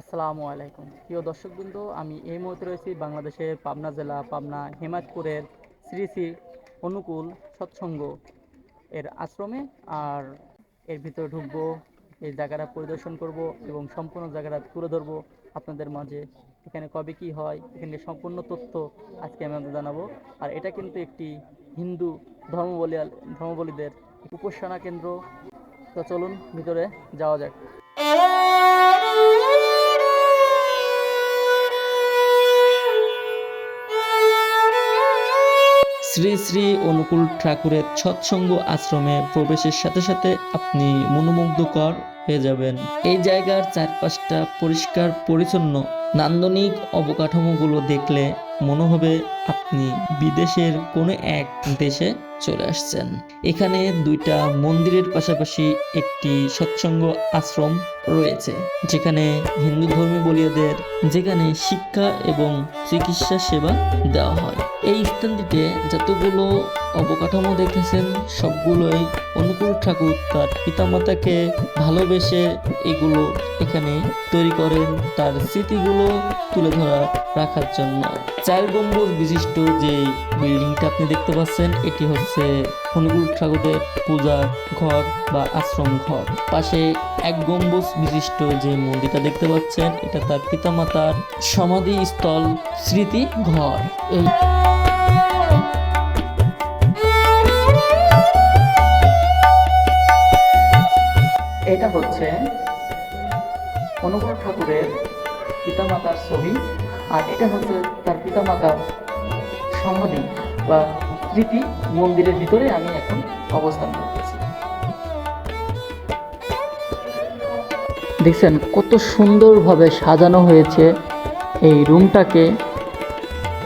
আসসালামু আলাইকুম। প্রিয় দর্শকবৃন্দ, আমি এই মুহূর্তে রয়েছি বাংলাদেশের পাবনা জেলা, পাবনা হেমাজপুরের শ্রী শ্রী অনুকূল সৎসঙ্গ এর আশ্রমে। আর এর ভিতরে ঢুকবো, এই জায়গাটা পরিদর্শন করব এবং সম্পূর্ণ জায়গাটা তুলে ধরবো আপনাদের মাঝে। এখানে কবে কি হয়, এখানে সম্পূর্ণ তথ্য আজকে আমি আপনাদের জানাব। আর এটা কিন্তু একটি হিন্দু ধর্মবলী ধর্মবলীদের উপাসনা কেন্দ্র। তো চলুন, ভিতরে যাওয়া যাক। শ্রী শ্রী অনুকূল ঠাকুরের সৎসঙ্গ আশ্রমে প্রবেশের সাথে সাথে আপনি মনোমুগ্ধকর হয়ে যাবেন। এই জায়গার চারপাশটা পরিষ্কার, পরিচ্ছন্ন। নান্দনিক অবকাঠামোগুলো দেখলে মনে হবে আপনি বিদেশের কোনো এক দেশে চলে আসছেন। এখানে দুইটা মন্দিরের পাশাপাশি একটি সৎসঙ্গ আশ্রম রয়েছে, যেখানে হিন্দু ধর্মী বলিয়াদের যেখানে শিক্ষা এবং চিকিৎসা সেবা দেওয়া হয়। এই স্থানটিতে যতগুলো অবকাঠামো দেখেছেন, সবগুলোই অনুকূল ঠাকুর তার পিতামাতাকে ভালোবেসে এগুলো এখানে তৈরি করেন, তার স্মৃতিগুলো তুলে ধরা রাখার জন্য। চার গম্বুজ বিশিষ্ট যে বিল্ডিংটা আপনি দেখতে পাচ্ছেন, এটি হচ্ছে অনুকূল ঠাকুরের পূজা ঘর বা আশ্রম ঘর। পাশে এক গম্বুজ বিশিষ্ট যে মন্দিরটা দেখতে পাচ্ছেন, এটা তার পিতামাতার সমাধি স্থল স্মৃতি ঘর। এই এটা হচ্ছে অনুকূল ঠাকুরের পিতামাতার ছবি, আর এটা হচ্ছে তার পিতামাতার সমাধি বা স্মৃতি মন্দিরের ভিতরে আমি এখন অবস্থান করতেছি। দেখছেন, কত সুন্দরভাবে সাজানো হয়েছে এই রুমটাকে।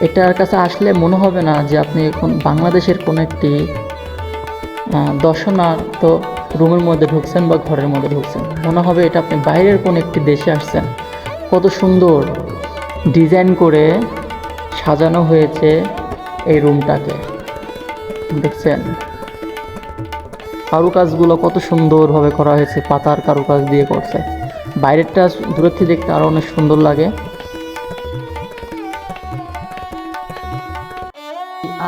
এটার কাছে আসলে মনে হবে না যে আপনি এখন বাংলাদেশের কোনো একটি দর্শনার্থ রুমের মধ্যে ঢুকছেন বা ঘরের মধ্যে ঢুকছেন। মনে হবে এটা আপনি বাইরের কোনো একটি দেশে আসছেন। কত সুন্দর ডিজাইন করে সাজানো হয়েছে এই রুমটাকে। দেখছেন? কারুকাজগুলো কত সুন্দরভাবে করা হয়েছে, পাতার কারুকাজ দিয়ে করছে। বাইরেরটা দূরের থেকে দেখতে আরও অনেক সুন্দর লাগে।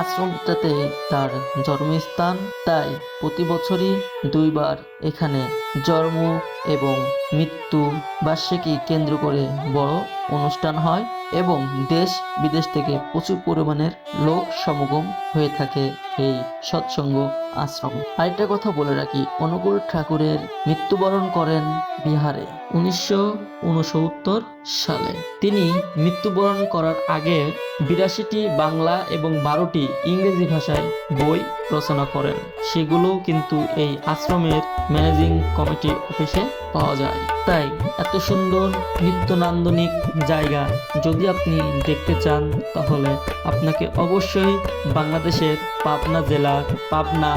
আশ্রমটাতে তার জন্মস্থান, তাই প্রতি বছরই দুইবার এখানে জন্ম এবং মৃত্যু বার্ষিকী কেন্দ্র করে বড় অনুষ্ঠান হয়। এবং দেশ বিদেশ থেকে প্রচুর পরিমাণের লোক সমাগম হয়ে থাকে এই সৎসঙ্গ আশ্রম। আরেকটা কথা বলে রাখি, অনুকূল ঠাকুরের মৃত্যুবরণ করেন বিহারে উনিশশো উনসত্তর সালে। তিনি মৃত্যুবরণ করার আগে বিরাশিটি বাংলা এবং বারোটি ইংরেজি ভাষায় বই রচনা করেন। সেগুলোও কিন্তু এই আশ্রমের ম্যানেজিং কমিটি অফিসে পাওয়া যায়। তাই এত সুন্দর নিত্য নান্দনিক জায়গা যদি আপনি দেখতে চান, তাহলে আপনাকে অবশ্যই বাংলাদেশের পাবনা জেলার পাবনা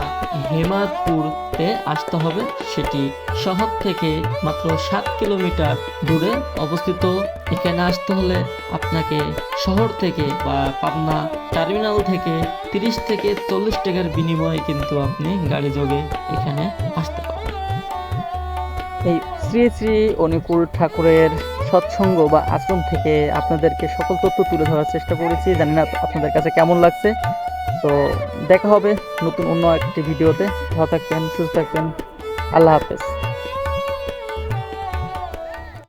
হেমাদপুরতে আসতে হবে। সেটি শহর থেকে মাত্র সাত কিলোমিটার দূরে অবস্থিত। এখানে আসতে হলে আপনাকে শহর থেকে বা পাবনা টার্মিনাল থেকে তিরিশ থেকে চল্লিশ টাকার বিনিময়ে কিন্তু আপনি গাড়ি যোগে এখানে আসতে পারবেন। এই শ্রী শ্রী অনুকূল ঠাকুরের সৎসঙ্গ বা আশ্রম থেকে আপনাদেরকে সকল তথ্য তুলে ধরার চেষ্টা করেছি। জানি না আপনাদের কাছে কেমন লাগছে। তো দেখা হবে নতুন অন্য একটি ভিডিওতে। ভালো থাকবেন, সুস্থ থাকবেন। আল্লাহ হাফেজ।